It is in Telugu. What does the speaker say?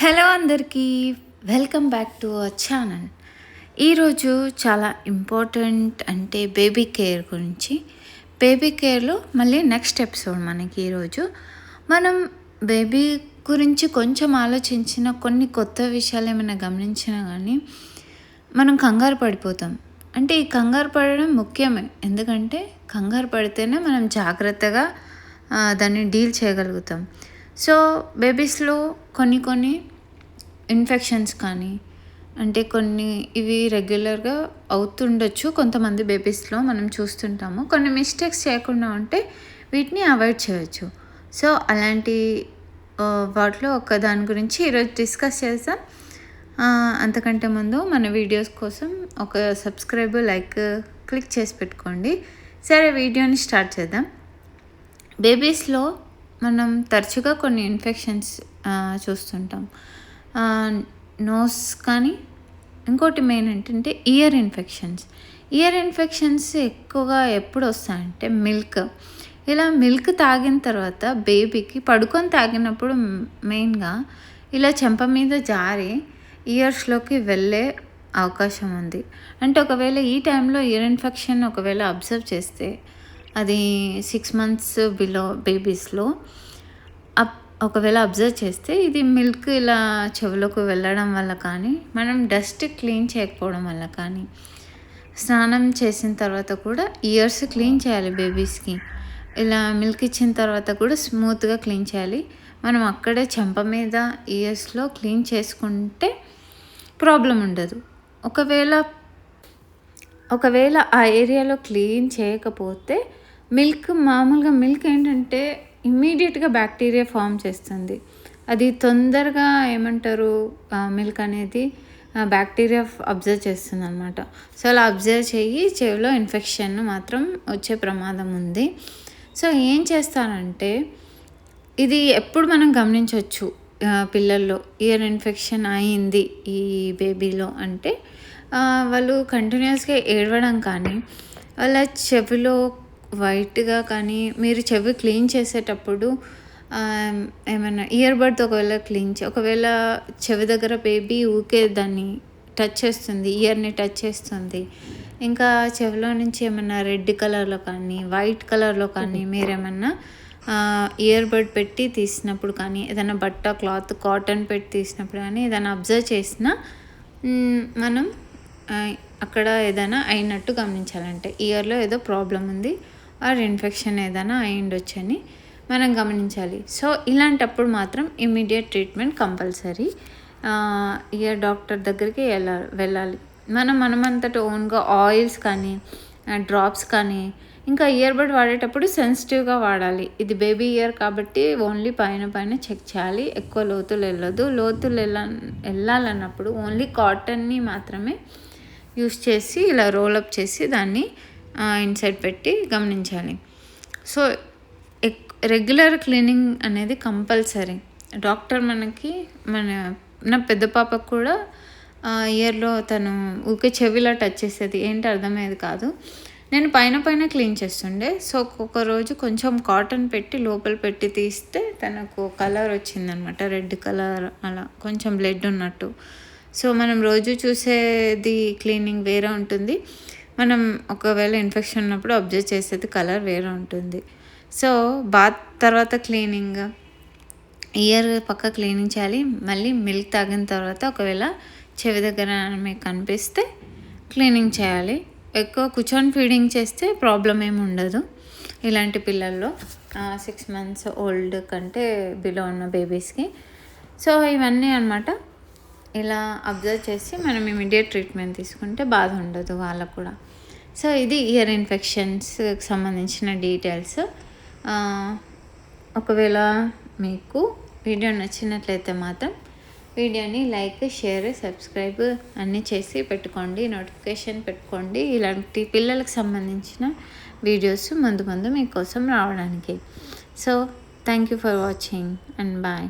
హలో అందరికీ welcome back to our channel. ఈరోజు చాలా ఇంపార్టెంట్ అంటే బేబీ కేర్ గురించి. బేబీ కేర్లో మళ్ళీ నెక్స్ట్ ఎపిసోడ్ మనకి ఈరోజు. మనం బేబీ గురించి కొంచెం ఆలోచించిన కొన్ని కొత్త విషయాలు ఏమైనా గమనించినా కానీ మనం కంగారు పడిపోతాం. అంటే ఈ కంగారు పడడం ముఖ్యమే. ఎందుకంటే కంగారు పడితేనే మనం జాగ్రత్తగా దాన్ని డీల్ చేయగలుగుతాం. సో బేబీస్లో కొన్ని కొన్ని ఇన్ఫెక్షన్స్ కానీ అంటే కొన్ని ఇవి రెగ్యులర్గా అవుతుండొచ్చు. కొంతమంది బేబీస్లో మనం చూస్తుంటాము. కొన్ని మిస్టేక్స్ చేయకుండా ఉంటే వీటిని అవాయిడ్ చేయొచ్చు. సో అలాంటి వాటిలో ఒక దాని గురించి ఈరోజు డిస్కస్ చేద్దాం అంతకంటే ముందు మన వీడియోస్ కోసం ఒక సబ్స్క్రైబ్ లైక్ క్లిక్ చేసి పెట్టుకోండి. సరే వీడియోని స్టార్ట్ చేద్దాం. బేబీస్లో మనం తరచుగా కొన్ని ఇన్ఫెక్షన్స్ చూస్తుంటాం. నోస్ కానీ ఇంకోటి మెయిన్ ఏంటంటే ఇయర్ ఇన్ఫెక్షన్స్ ఇయర్ ఇన్ఫెక్షన్స్ ఎక్కువగా ఎప్పుడు వస్తాయంటే మిల్క్ ఇలా మిల్క్ తాగిన తర్వాత బేబీకి పడుకొని తాగినప్పుడు మెయిన్గా ఇలా చెంప మీద జారి ఇయర్స్లోకి వెళ్ళే అవకాశం ఉంది. అంటే ఒకవేళ ఈ టైంలో ఇయర్ ఇన్ఫెక్షన్ ఒకవేళ అబ్జర్వ్ చేస్తే అది సిక్స్ మంత్స్ బిలో బేబీస్లో అప్ ఒకవేళ అబ్జర్వ్ చేస్తే ఇది మిల్క్ ఇలా చెవులోకి వెళ్ళడం వల్ల కానీ మనం డస్ట్ క్లీన్ చేయకపోవడం వల్ల కానీ స్నానం చేసిన తర్వాత కూడా ఇయర్స్ క్లీన్ చేయాలి బేబీస్కి ఇలా మిల్క్ ఇచ్చిన తర్వాత కూడా స్మూత్గా క్లీన్ చేయాలి. మనం అక్కడే చెంప మీద ఇయర్స్లో క్లీన్ చేసుకుంటే ప్రాబ్లం ఉండదు. ఒకవేళ ఒకవేళ ఆ ఏరియాలో క్లీన్ చేయకపోతే మిల్క్ మామూలుగా మిల్క్ ఏంటంటే ఇమ్మీడియట్గా బ్యాక్టీరియా ఫామ్ చేస్తుంది. అది తొందరగా ఏమంటారు మిల్క్ అనేది బ్యాక్టీరియా అబ్జర్వ్ చేస్తుంది అనమాట సో అలా అబ్జర్వ్ చేయి చెవిలో ఇన్ఫెక్షన్ మాత్రం వచ్చే ప్రమాదం ఉంది. సో ఏం చేస్తారంటే ఇది ఎప్పుడు మనం గమనించవచ్చు పిల్లల్లో ఇయర్ ఇన్ఫెక్షన్ అయింది ఈ బేబీలో అంటే వాళ్ళు కంటిన్యూస్గా ఏడవడం కానీ వాళ్ళ చెవిలో వైట్గా కానీ మీరు చెవి క్లీన్ చేసేటప్పుడు ఏమైనా ఇయర్ బడ్తో ఒకవేళ క్లీన్ చే ఒకవేళ చెవి దగ్గర బేబీ ఊకే దాన్ని టచ్ చేస్తుంది ఇయర్ని టచ్ చేస్తుంది. ఇంకా చెవిలో నుంచి ఏమన్నా రెడ్ కలర్లో కానీ వైట్ కలర్లో కానీ మీరేమన్నా ఇయర్ బడ్ పెట్టి తీసినప్పుడు కానీ ఏదైనా బట్ట క్లాత్ కాటన్ పెట్టి తీసినప్పుడు కానీ ఏదైనా అబ్జర్వ్ చేసినా మనం అక్కడ ఏదైనా అయినట్టు గమనించాలంటే. ఇయర్లో ఏదో ప్రాబ్లం ఉంది ఆర్ ఇన్ఫెక్షన్ ఏదైనా అయ్యిండొచ్చని మనం గమనించాలి. సో ఇలాంటప్పుడు మాత్రం immediate treatment compulsory. Ear doctor దగ్గరికి వెళ్ళాలి వెళ్ళాలి. మనం మనమంతట ఓన్గా ఆయిల్స్ కానీ డ్రాప్స్ కానీ ఇంకా ఇయర్ బడ్ వాడేటప్పుడు సెన్సిటివ్గా వాడాలి. ఇది బేబీ ఇయర్ కాబట్టి ఓన్లీ పైన పైన చెక్ చేయాలి. ఎక్కువ లోతులు వెళ్ళదు లోతులు వెళ్ళ వెళ్ళాలన్నప్పుడు ఓన్లీ కాటన్ని మాత్రమే యూస్ చేసి ఇలా రోలప్ చేసి దాన్ని ఇన్సైడ్ పెట్టి గమనించాలి. సో ఎక్ రెగ్యులర్ క్లీనింగ్ అనేది కంపల్సరీ. డాక్టర్ మనకి మన నా పెద్ద పాపకు కూడా ఇయర్లో తను ఊకే చెవిలా టచ్ చేసేది. ఏంటి అర్థమయ్యేది కాదు. నేను పైన పైన క్లీన్ చేస్తుండే. సో ఒక్కొక్క రోజు కొంచెం కాటన్ పెట్టి లోపల పెట్టి తీస్తే తనకు కలర్ వచ్చిందనమాట రెడ్ కలర్ అలా కొంచెం బ్లడ్ ఉన్నట్టు. సో మనం రోజు చూసేది క్లీనింగ్ వేరే ఉంటుంది. మనం ఒకవేళ ఇన్ఫెక్షన్ ఉన్నప్పుడు అబ్జర్వ్ చేసేది కలర్ వేరే ఉంటుంది. సో బాత్ తర్వాత క్లీనింగ్ ఇయర్ పక్క క్లీనింగ్ చేయాలి. మళ్ళీ మిల్క్ తాగిన తర్వాత ఒకవేళ చెవి దగ్గర మీకు కనిపిస్తే క్లీనింగ్ చేయాలి. ఎక్కువ కూర్చొని ఫీడింగ్ చేస్తే ప్రాబ్లం ఏమి ఉండదు. ఇలాంటి పిల్లల్లో సిక్స్ మంత్స్ ఓల్డ్ కంటే బిలో ఉన్న బేబీస్కి సో ఇవన్నీ అన్నమాట. ఇలా అబ్జర్వ్ చేసి మనం ఇమీడియట్ ట్రీట్మెంట్ తీసుకుంటే బాధ ఉండదు వాళ్ళకు కూడా. సో ఇది ఇయర్ ఇన్ఫెక్షన్స్కి సంబంధించిన డీటెయిల్స్ ఒకవేళ మీకు వీడియో నచ్చినట్లయితే మాత్రం వీడియోని లైక్ షేర్ సబ్స్క్రైబ్ అన్నీ చేసి పెట్టుకోండి. నోటిఫికేషన్ పెట్టుకోండి. ఇలాంటి పిల్లలకు సంబంధించిన వీడియోస్ ముందు ముందు మీకోసం రావడానికి. So thank you for watching and bye